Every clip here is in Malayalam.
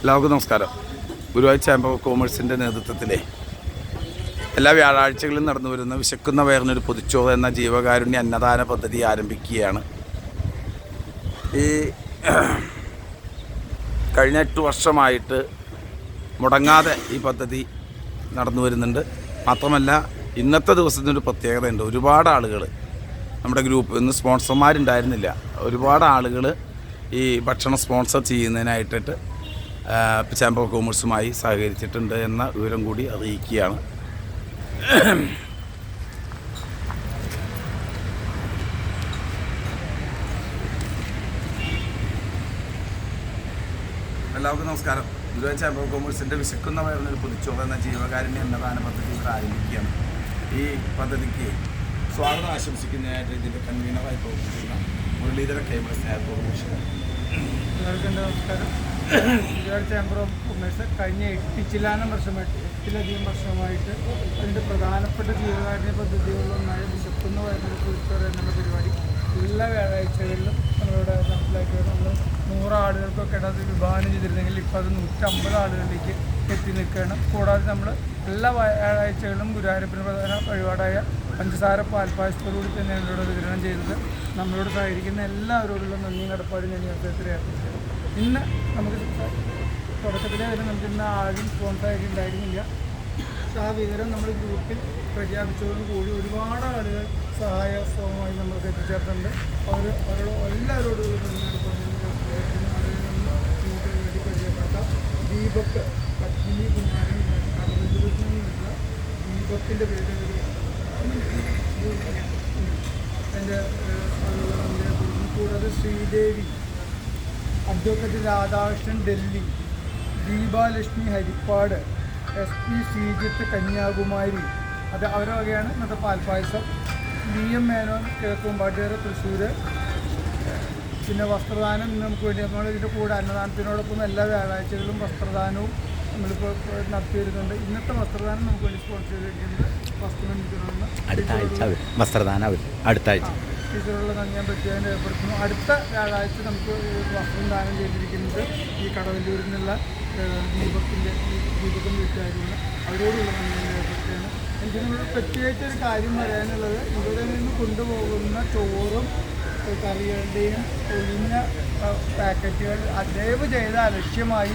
എല്ലാവർക്കും നമസ്കാരം. ഗുരുവായൂർ ചാമ്പർ ഓഫ് കോമേഴ്സിന്റെ നേതൃത്വത്തിലെ എല്ലാ വ്യാഴാഴ്ചകളിലും നടന്നു വരുന്ന വിശക്കുന്ന വയറിനൊരു പൊതിച്ചോറ് എന്ന ജീവകാരുണ്യ അന്നദാന പദ്ധതി ആരംഭിക്കുകയാണ്. ഈ കഴിഞ്ഞ എട്ട് വർഷമായിട്ട് മുടങ്ങാതെ ഈ പദ്ധതി നടന്നു വരുന്നുണ്ട്. മാത്രമല്ല ഇന്നത്തെ ദിവസത്തിനൊരു പ്രത്യേകതയുണ്ട്. ഒരുപാട് ആളുകൾ നമ്മുടെ ഗ്രൂപ്പ് ഇന്ന് സ്പോൺസർമാരുണ്ടായിരുന്നില്ല. ഒരുപാട് ആളുകൾ ഈ ഭക്ഷണം സ്പോൺസർ ചെയ്യുന്നതിനായിട്ടിട്ട് ചാമ്പർ ഓഫ് കോമേഴ്സുമായി സഹകരിച്ചിട്ടുണ്ട് എന്ന വിവരം കൂടി അറിയിക്കുകയാണ്. എല്ലാവർക്കും നമസ്കാരം. ഗുരുവായൂർ ചാമ്പർ ഓഫ് കോമേഴ്സിന്റെ വിശക്കുന്ന വയറിനൊരു പുതിച്ചോറ് എന്ന ജീവകാരുണ്യ അന്നദാന പദ്ധതി ഇവിടെ ആരംഭിക്കുകയാണ്. ഈ പദ്ധതിക്ക് സ്വാഗതം ആശംസിക്കുന്നതിനായിട്ട് ഇതിന്റെ കൺവീനറായി പ്രവർത്തിക്കുന്ന മുരളീധര കേബിൾ സ്നേഹത്തോട് നമസ്കാരം. ചേംബർ ഓഫ് കൊമേഴ്സ് കഴിഞ്ഞ എട്ട് ചിലാനം വർഷമായിട്ട് എട്ടിലധികം വർഷമായിട്ട് അതിന്റെ പ്രധാനപ്പെട്ട ജീവകാരുണ്യ പദ്ധതികളിലൊന്നായ വിശക്കുന്ന പറയുന്ന കുറിച്ചോറ് എന്നുള്ള പരിപാടി എല്ലാ വ്യാഴാഴ്ചകളിലും നമ്മളിവിടെ നടപ്പിലാക്കി വരുന്നു. നമ്മൾ നൂറ് ആളുകൾക്കൊക്കെ ഇടത് വിഭാവനം ചെയ്തിരുന്നെങ്കിൽ ഇപ്പോൾ അത് നൂറ്റമ്പത് ആളുകളിലേക്ക് എത്തി നിൽക്കുകയാണ്. കൂടാതെ നമ്മൾ എല്ലാ വ്യാഴാഴ്ചകളിലും ഗുരുവായൂരപ്പന് പ്രധാന വഴിപാടായ പഞ്ചസാര പാൽപ്പായസത്തോടുകൂടി തന്നെയാണ് ഇവിടെ വിതരണം ചെയ്തത്. നമ്മളോട് സഹകരിക്കുന്ന എല്ലാവരോടുള്ള നന്ദിയും കടപ്പാടും ഞാൻ ഈ അവസരത്തിൽ ഇന്ന് നമുക്ക് തുടക്കത്തിലെ വരെ നമുക്ക് ഇന്ന് ആരും സ്പോൺസർ ആയിട്ട് ഉണ്ടായിരുന്നില്ല. പക്ഷെ ആ വിവരം നമ്മൾ ഗ്രൂപ്പിൽ പ്രഖ്യാപിച്ചതോടും കൂടി ഒരുപാട് ആളുകൾ സഹായ സഹായസ്വമായി നമ്മൾക്ക് എത്തിച്ചേർത്തിട്ടുണ്ട്. അവർ അവരോട് എല്ലാവരോടും ദീപക് പത്മിനി കുമാരൻ കടവല്ലൂരിൽ നിന്നുള്ള ദീപക്കിന്റെ പേര് ഒരു എന്റെ കൂടാതെ Sreedevi. Advocate Radhakrishnan Delhi. Deepalakshmi Harippad S P Sreejith Kanyakumari. അത് അവരൊക്കെയാണ് വകയാണ്. ഇന്നത്തെ പാൽപ്പായസം വി എം മേനോൻ കിഴക്കുമ്പാട്ടിയറ തൃശ്ശൂർ പിന്നെ വസ്ത്രദാനം നമുക്ക് വേണ്ടി നമ്മൾ ഇതിന്റെ കൂടെ അന്നദാനത്തിനോടൊപ്പം എല്ലാ വ്യാഴാഴ്ചകളിലും വസ്ത്രദാനവും നമ്മളിപ്പോൾ നടത്തി വരുന്നുണ്ട് ഇന്നത്തെ വസ്ത്രദാനം നമുക്ക് വേണ്ടി സ്പോൺസർ ചെയ്തിരിക്കുന്നത് വസ്ത്രം അടുത്ത ആഴ്ച വസ്ത്രദാനം അടുത്ത ആഴ്ച. ടീച്ചറുള്ള നന്ദി പറ്റിയതിനെ ഏർപ്പെടുത്തുന്നു അടുത്ത വ്യാഴാഴ്ച നമുക്ക് വസ്ത്രം ദാനം ചെയ്തിരിക്കുന്നത് ഈ കടവല്ലൂരിൽ നിന്നുള്ള ദീപത്തിന്റെ ദീപത്തിന്റെ ദീപകം വീട്ടുകാരുമാണ് അവരോടുള്ള നന്ദി ഏർപ്പെടുത്തിയാണ് എനിക്ക് പ്രത്യേകിച്ച് ഒരു കാര്യം പറയാനുള്ളത്. ഇവിടെ നിന്ന് കൊണ്ടുപോകുന്ന ചോറും കറികളുടെയും ഒഴിഞ്ഞ പാക്കറ്റുകൾ അദ്ദേഹം ചെയ്ത അലക്ഷ്യമായി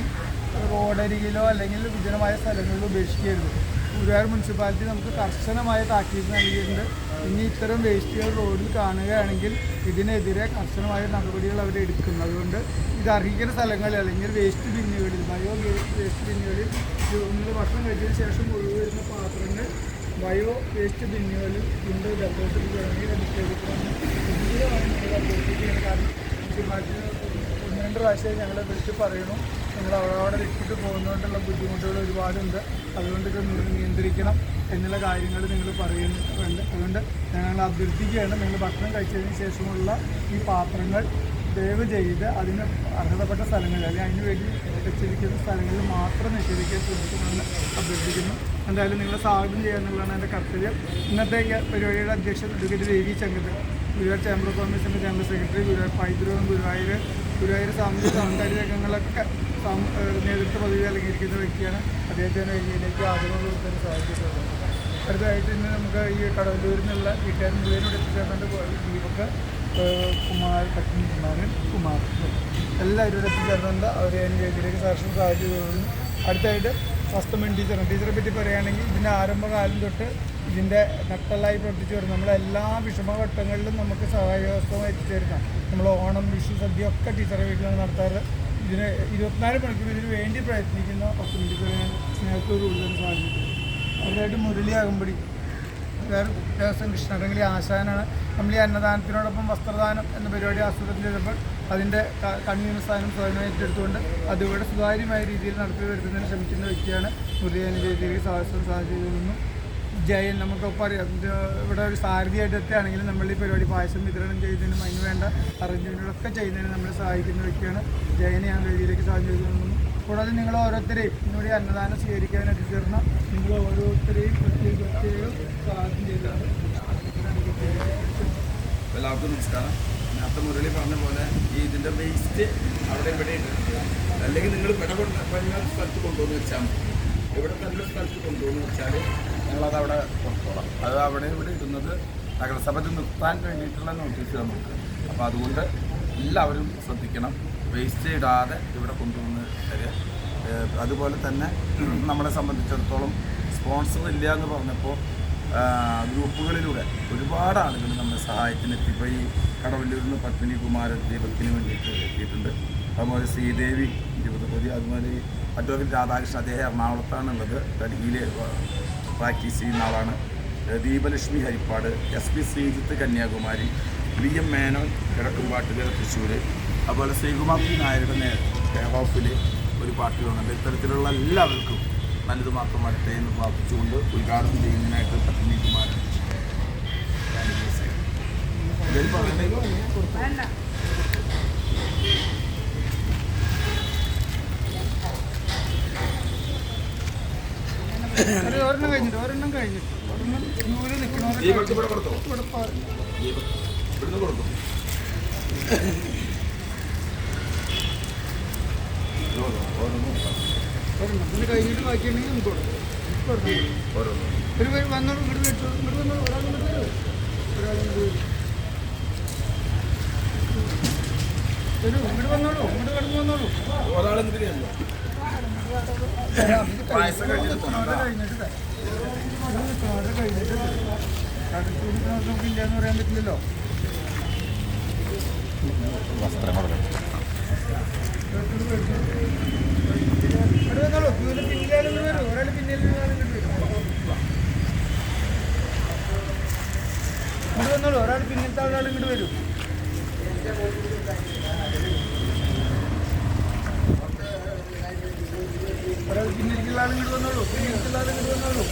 റോഡരികിലോ അല്ലെങ്കിൽ വിജനമായ സ്ഥലങ്ങളിലോ ഉപേക്ഷിക്കരുത്. ഗുരുവായൂർ മുനിസിപ്പാലിറ്റി നമുക്ക് കർശനമായ താക്കീത് നൽകിയിട്ടുണ്ട്. ഇനി ഇത്തരം വേസ്റ്റുകൾ റോഡിൽ കാണുകയാണെങ്കിൽ ഇതിനെതിരെ കർശനമായ നടപടികൾ അവർ എടുക്കും അതുകൊണ്ട് ഇത് അർഹിക്കുന്ന സ്ഥലങ്ങളിൽ അല്ലെങ്കിൽ വേസ്റ്റ് ബിന്നുകളിൽ ബയോ വേസ്റ്റ് ബിന്നുകളിൽ നമ്മൾ ഭക്ഷണം കഴിച്ചതിന് ശേഷം ഒഴിവ് വരുന്ന പാത്രങ്ങൾ ബയോ വേസ്റ്റ് ബിന്നുകളിൽ കൊണ്ട് ഡെപ്പോസിറ്റ് ചെയ്യണമെങ്കിൽ അത് ചെയ്തിട്ടുണ്ട് കാരണം രണ്ട് പ്രാവശ്യം ഞങ്ങളെ വിളിച്ച് പറയണു നിങ്ങൾ അവിടെ വിട്ടിട്ട് പോകുന്നതുകൊണ്ടുള്ള ബുദ്ധിമുട്ടുകൾ ഒരുപാടുണ്ട്. അതുകൊണ്ട് ഇത് നിയന്ത്രിക്കണം എന്നുള്ള കാര്യങ്ങൾ നിങ്ങൾ പറയുന്നുണ്ട്. അതുകൊണ്ട് ഞങ്ങൾ അഭ്യർത്ഥിക്കുകയാണ് നിങ്ങൾ ഭക്ഷണം കഴിച്ചതിന് ശേഷമുള്ള ഈ പാത്രങ്ങൾ ദയവ് ചെയ്ത് അതിന് അർഹതപ്പെട്ട സ്ഥലങ്ങളിൽ അല്ലെങ്കിൽ അതിന് വേണ്ടി വെച്ചിരിക്കുന്ന സ്ഥലങ്ങളിൽ മാത്രം നിഷേധിക്കാൻ ശ്രമിക്കണമെന്ന് അഭ്യർത്ഥിക്കുന്നു. എന്തായാലും നിങ്ങളെ സ്വാഗതം ചെയ്യുക എന്നുള്ളതാണ് എന്റെ കർത്തവ്യം. ഇന്നത്തെ പരിപാടിയുടെ അധ്യക്ഷൻ advocate Revi Changath Guruvayur chamber of കോമേഴ്സിന്റെ general secretary Guruvayur പൈതൃകം ഗുരുവായൂർ ഗുരുവായൂർ സാമൂഹ്യ സാംസ്കാരിക രംഗങ്ങളൊക്കെ നേതൃത്വ പദവി അലങ്കരിക്കുന്ന വ്യക്തിയാണ്. അദ്ദേഹത്തിന് ഇന്ത്യയിലേക്ക് ആദരവ് കൊടുക്കാൻ സാധിച്ചിട്ടുള്ളത് അടുത്തതായിട്ട് ഇന്ന് നമുക്ക് ഈ കടവല്ലൂരിൽ നിന്നുള്ള വീട്ടുകാരൻ മുഴുവനോട് എത്തിച്ചേർന്നുണ്ട് ദീപക് കുമാർ കട്ടിൻ കുമാരൻ കുമാർ. എല്ലാവരും ഇവിടെ എത്തിച്ചേർന്നുണ്ട് അവരെ ഞാൻ ഇതിലേക്ക് സാക്ഷ്യം സാധിച്ചു അടുത്തായിട്ട് ഫസ്റ്റ് ടീച്ചറാണ്. ടീച്ചറെ പറ്റി പറയുകയാണെങ്കിൽ ഇതിന്റെ ആരംഭകാലം തൊട്ട് ഇതിന്റെ നട്ടലായി പ്രവർത്തിച്ചു വരുന്നത് നമ്മളെല്ലാ വിഷമഘട്ടങ്ങളിലും നമുക്ക് സഹായവസ്ഥമായി എത്തിച്ചേരുന്ന. നമ്മൾ ഓണം വിഷു സദ്യ ഒക്കെ ടീച്ചറെ വീട്ടിലാണ് നടത്താറ്. ഇതിന് ഇരുപത്തിനാല് മണിക്കൂർ ഇതിന് വേണ്ടി പ്രയത്നിക്കുന്ന പത്ത് മിനിറ്റ് സ്നേഹത്തോട് കൂടുതൽ സാധിച്ചിട്ടുണ്ട് അതിലായിട്ട് മുരളിയാകുമ്പടി ദേവസ്വം കൃഷ്ണകലി ആശാനാണ്. നമ്മൾ ഈ അന്നദാനത്തിനോടൊപ്പം വസ്ത്രദാനം എന്ന പരിപാടി ആസൂത്രണം ചെയ്തപ്പോൾ അതിന്റെ കൺവീനർ സ്ഥാനം സ്വയം ഏറ്റെടുത്തുകൊണ്ട് അതിവിടെ സുതാര്യമായ രീതിയിൽ നടത്തി വരുത്തുന്നതിന് ശ്രമിക്കുന്ന വ്യക്തിയാണ് മുരളി അനുജയത്തിലേക്ക് സാഹസം സാധിച്ചിരുന്നു ജയൻ നമുക്കൊപ്പം അറിയാം. ഇവിടെ ഒരു സാരഥിയായിട്ട് എത്തുകയാണെങ്കിൽ നമ്മൾ ഈ പരിപാടി പായസം വിതരണം ചെയ്യുന്നതിനും അതിന് വേണ്ട അറേഞ്ച്മെന്റുകളൊക്കെ ചെയ്യുന്നതിന് നമ്മളെ സഹായിക്കുന്ന വ്യക്തിയാണ് ജയനെ ഞാൻ വേദിയിലേക്ക് സാധ്യത ചെയ്യുന്നു കൂടാതെ നിങ്ങൾ ഓരോരുത്തരെയും ഇന്നോട് അന്നദാനം സ്വീകരിക്കാനായിട്ട് ചേർന്ന നിങ്ങൾ ഓരോരുത്തരെയും പ്രത്യേക പ്രത്യേക സ്വാഗതം ചെയ്തതാണ് എല്ലാവർക്കും നമസ്കാരം. നേരത്തെ മുരളി പറഞ്ഞ പോലെ ഈ ഇതിന്റെ വേസ്റ്റ് അവിടെ ഇവിടെ അല്ലെങ്കിൽ നിങ്ങൾ ഇവിടെ കൊണ്ട് സ്ഥലത്ത് കൊണ്ടുവന്ന് വെച്ചാൽ ഇവിടെ നല്ല സ്ഥലത്ത് കൊണ്ടുവന്ന് വെച്ചാൽ ഞങ്ങളത് അവിടെ കൊടുത്തോളാം. അത് അവിടെ ഇവിടെ ഇടുന്നത് നഗരസഭയ്ക്ക് നിർത്താൻ വേണ്ടിയിട്ടുള്ള നോട്ടീസ് നമുക്ക്. അപ്പോൾ അതുകൊണ്ട് എല്ലാവരും ശ്രദ്ധിക്കണം. വേസ്റ്റ് ഇടാതെ ഇവിടെ കൊണ്ടുവന്ന് തരിക. അതുപോലെ തന്നെ നമ്മളെ സംബന്ധിച്ചിടത്തോളം സ്പോൺസർ ഇല്ല എന്ന് പറഞ്ഞപ്പോൾ ഗ്രൂപ്പുകളിലൂടെ ഒരുപാട് ആളുകൾ നമ്മളെ സഹായത്തിന് എത്തി ഇപ്പോൾ ഈ കടവല്ലൂരിൽ നിന്ന് പത്മിനി കുമാരൻ ദീപത്തിന് വേണ്ടിയിട്ട് എത്തിയിട്ടുണ്ട്. അതുപോലെ ശ്രീദേവി ഇരുപതുപതി അതുപോലെ അഡ്വക്കേറ്റ് രാധാകൃഷ്ണൻ അദ്ദേഹം എറണാകുളത്താണ് ഉള്ളത് ഡൽഹിയിൽ പ്രാക്ടീസ് ചെയ്യുന്ന ആളാണ് Deepalakshmi Harippad S P Sreejith Kanyakumari V M Menon Kizhakkumpattukara Thrissur അതുപോലെ ശ്രീകുമാർ പി നായരുടെ നേ ഹോഫിൽ ഒരു പാട്ട് വന്നിട്ടുണ്ട് ഇത്തരത്തിലുള്ള എല്ലാവർക്കും നല്ലത് മാത്രം വരട്ടെ എന്ന് പ്രാർത്ഥിച്ചുകൊണ്ട് ഉദ്ഘാടനം ചെയ്യുന്നതിനായിട്ട് പത്മി കുമാരൻ ഇതിൽ പറയണ്ടേ? അത് ഒരെണ്ണം കഴിഞ്ഞിട്ട് ഒരെണ്ണം കഴിഞ്ഞിട്ട്. ഒരെണ്ണം ക്യൂവിൽ ഇവിടെ ഇവിടെ ബാക്കിയുണ്ടെങ്കിൽ നമുക്ക് കൊടുക്കാം. ഒരു വന്നോളൂ ഇവിടെ വെച്ചോളൂ ഇങ്ങോട്ട് വന്നോളൂ. ഒരാൾ ഇങ്ങോട്ട് വരൂ വരൂ ഇങ്ങോട്ട് വന്നോളൂ ഇങ്ങോട്ട് കടന്നു വന്നോളൂ ഒരാൾ എന്തിനാ പായസം കഴിഞ്ഞിട്ട് പോണം അത് കഴിഞ്ഞിട്ട് തരാം. അത് കഴിഞ്ഞിട്ട് തരാം. കടത്തിൽ നിൽക്കുന്ന നമുക്ക് പറയാൻ പറ്റില്ലല്ലോ. വസ്ത്രം കൊടുക്കണം ഇവിടെ വന്നോളൂ ക്യൂവിൽ പിന്നിലാലും വരും ഒരാൾ വരും ഇങ്ങോട്ട് വന്നോളൂ ഒരാൾ പിന്നിലത്തെ ആളാൾ ഇങ്ങോട്ട് വരും ഒരാൾ പിന്നിലേക്കുള്ള ആൾ ഇങ്ങോട്ട് വന്നോളൂ പിന്നിലത്തെ ആൾ ഇങ്ങോട്ട് വന്നോളൂ.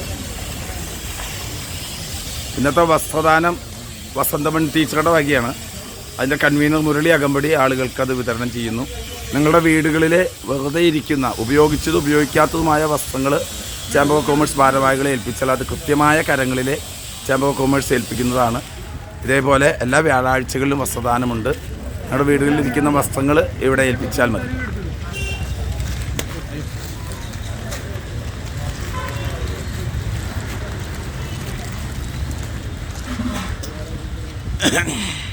ഇന്നത്തെ വസ്ത്രദാനം വസന്തമൺ ടീച്ചറുടെ വകയാണ്. അതിന്റെ കൺവീനർ മുരളി അകമ്പടി ആളുകൾക്ക് അത് വിതരണം ചെയ്യുന്നു. നിങ്ങളുടെ വീടുകളിലെ വെറുതെ ഇരിക്കുന്ന ഉപയോഗിച്ചതും ഉപയോഗിക്കാത്തതുമായ വസ്ത്രങ്ങൾ ചേംബർ ഓഫ് കോമേഴ്സ് ഭാരവാഹികളെ ഏൽപ്പിച്ചാൽ അത് കൃത്യമായ കരങ്ങളിലെ ചേംബർ ഓഫ് കോമേഴ്സ് ഏൽപ്പിക്കുന്നതാണ്. ഇതേപോലെ എല്ലാ വ്യാഴാഴ്ചകളിലും വസ്ത്രദാനമുണ്ട്. നിങ്ങളുടെ വീടുകളിൽ ഇരിക്കുന്ന വസ്ത്രങ്ങൾ ഇവിടെ ഏൽപ്പിച്ചാൽ മതി. Ahem.